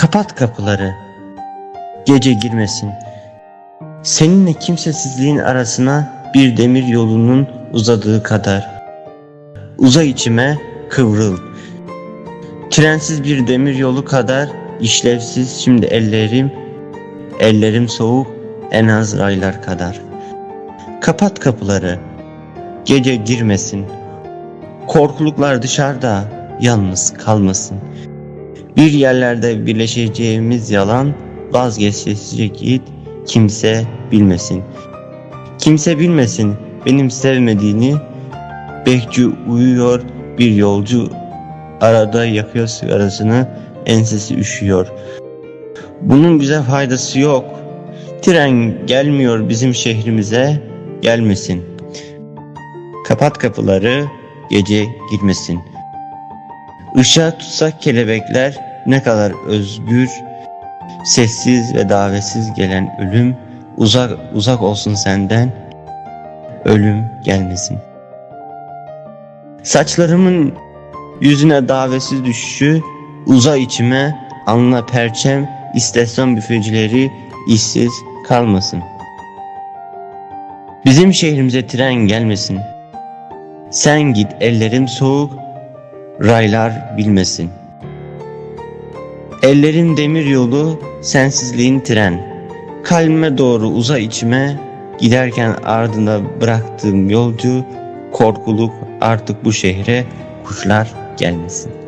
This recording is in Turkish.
Kapat kapıları. Gece girmesin. Seninle kimsesizliğin arasına bir demir yolunun uzadığı kadar. Uza içime kıvrıl. Trensiz bir demir yolu kadar işlevsiz şimdi ellerim, ellerim soğuk en az raylar kadar. Kapat kapıları. Gece girmesin. Korkuluklar dışarıda yalnız kalmasın. Bir yerlerde birleşeceğimiz yalan vazgeçecek git kimse bilmesin. Kimse bilmesin benim sevmediğini Bekçi uyuyor bir yolcu arada yakıyor sigarasını ensesi üşüyor. Bunun bize faydası yok. Tren gelmiyor bizim şehrimize gelmesin. Kapat kapıları gece girmesin. Işığa tutsak kelebekler ne kadar özgür, sessiz ve davetsiz gelen ölüm uzak uzak olsun senden. Ölüm gelmesin. Saçlarımın yüzüne davetsiz düşüşü uza içime alnına perçem istasyon büfecileri işsiz kalmasın. Bizim şehrimize tren gelmesin. Sen git ellerim soğuk, raylar bilmesin. Ellerim demir yolu, sensizliğin tren. Kalbime doğru uza içime, giderken ardında bıraktığım yolcu, korkuluk artık bu şehre kuşlar gelmesin.